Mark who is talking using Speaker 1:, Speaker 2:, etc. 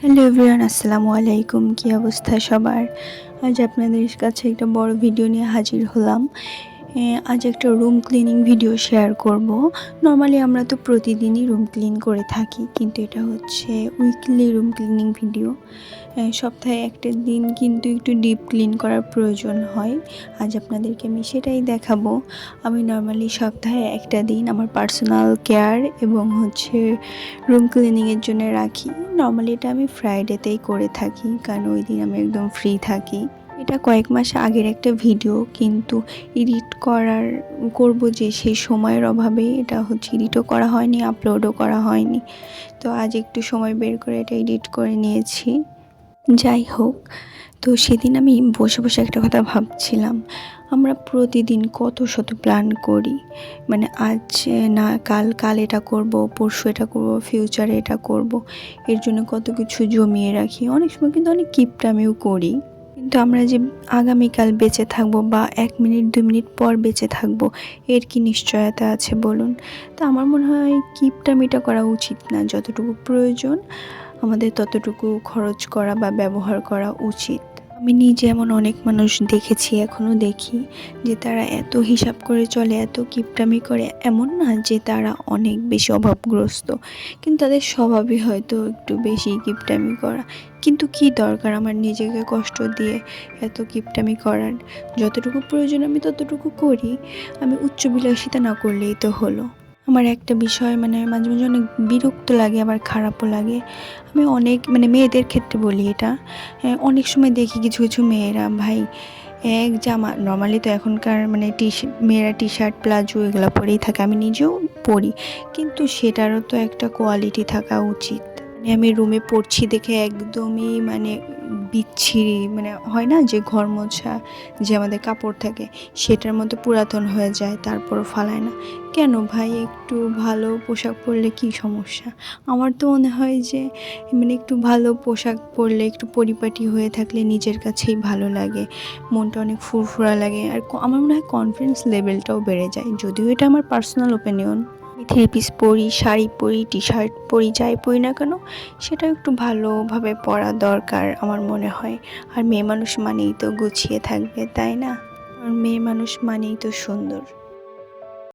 Speaker 1: Hello everyone আসসালামু আলাইকুম কী অবস্থা সবার? আজ আপনাদের কাছে একটা বড় ভিডিও নিয়ে হাজির হলাম। আজ একটা রুম ক্লিনিং ভিডিও শেয়ার করব। নর্মালি আমরা তো প্রতিদিনই রুম ক্লিন করে থাকি, কিন্তু এটা হচ্ছে উইকলি রুম ক্লিনিং ভিডিও সপ্তাহে একটা দিন কিন্তু একটু ডিপ ক্লিন করার প্রয়োজন হয়। আজ আপনাদেরকে আমি সেটাই দেখাবো। আমি নর্মালি সপ্তাহে একটা দিন আমার পার্সোনাল কেয়ার এবং হচ্ছে রুম ক্লিনিংয়ের জন্য রাখি। নর্মালি এটা আমি ফ্রাইডেতেই করে থাকি, কারণ ওই দিন আমি একদম ফ্রি থাকি। এটা কয়েক মাস আগের একটা ভিডিও, কিন্তু এডিট করার, করব যে সেই সময়ের অভাবে এটা হচ্ছে এডিটও করা হয়নি, আপলোডও করা হয়নি। তো আজ একটু সময় বের করে এটা এডিট করে নিয়েছি। যাই হোক, তো সেদিন আমি বসে বসে একটা কথা ভাবছিলাম। আমরা প্রতিদিন কত শত প্ল্যান করি। মানে আজ, না, কাল কাল এটা করব, পরশু এটা করব ফিউচারে এটা করব। এর জন্য কত কিছু জমিয়ে রাখি। অনেক সময় কিন্তু অনেক কিপটামিও করি। কিন্তু আমরা যে আগামীকাল বেঁচে থাকব বা এক মিনিট, দু মিনিট পর বেঁচে থাকব, এর কি নিশ্চয়তা আছে বলুন? তো আমার মনে হয় কিপটামিটা করা উচিত না, যতটুকু প্রয়োজন, আমাদের ততটুকু খরচ করা বা ব্যবহার করা উচিত। আমি নিজে এমন অনেক মানুষ দেখেছি এখনও দেখি, যে তারা এত হিসাব করে চলে, এত কিপটামি করে, এমন না যে তারা অনেক বেশি অভাবগ্রস্ত। কিন্তু তাদের স্বভাবই হয়তো একটু বেশি কিপটামি করা। কিন্তু কি দরকার আমার নিজেকে কষ্ট দিয়ে এত কিপটামি করার? যতটুকু প্রয়োজন আমি ততটুকু করি। আমি উচ্চ বিলাসিতা না করলেই তো হলো। আমার একটা বিষয় মানে মাঝে মাঝে অনেক বিরক্ত লাগে, আবার খারাপও লাগে। আমি অনেক মানে মেয়েদের ক্ষেত্রে বলি এটা। অনেক সময় দেখি কিছু কিছু মেয়েরা, ভাই এক জামা নর্মালি তো এখনকার মানে টি, মেয়েরা টি শার্ট প্লাজো এগুলো পরেই থাকে, আমি নিজেও পরি। কিন্তু সেটারও তো একটা কোয়ালিটি থাকা উচিত। মানে আমি রুমে পড়ছি দেখে একদমই মানে বিচ্ছিরি মানে হয় না যে ঘর মোছা যে আমাদের কাপড় থাকে, সেটার মতো পুরাতন হয়ে যায়, তারপরও ফালায় না। কেন ভাই? একটু ভালো পোশাক পরলে কি সমস্যা? আমার তো মনে হয় যে মানে একটু ভালো পোশাক পরলে একটু পরিপাটি হয়ে থাকলে নিজের কাছেই ভালো লাগে, মনটা অনেক ফুরফুরা লাগে, আর আমার মনে হয় কনফিডেন্স লেভেলটাও বেড়ে যায়, যদিও এটা আমার পার্সোনাল ওপিনিয়ন থ্রি পিস পরি, শাড়ি পরি টি শার্ট পরি, যাই পরি না কেন সেটা একটু ভালোভাবে পরা দরকার আমার মনে হয়। আর মেয়ে মানুষ মানেই তো গুছিয়ে থাকবে, তাই না? আর মেয়ে মানুষ মানেই তো সুন্দর।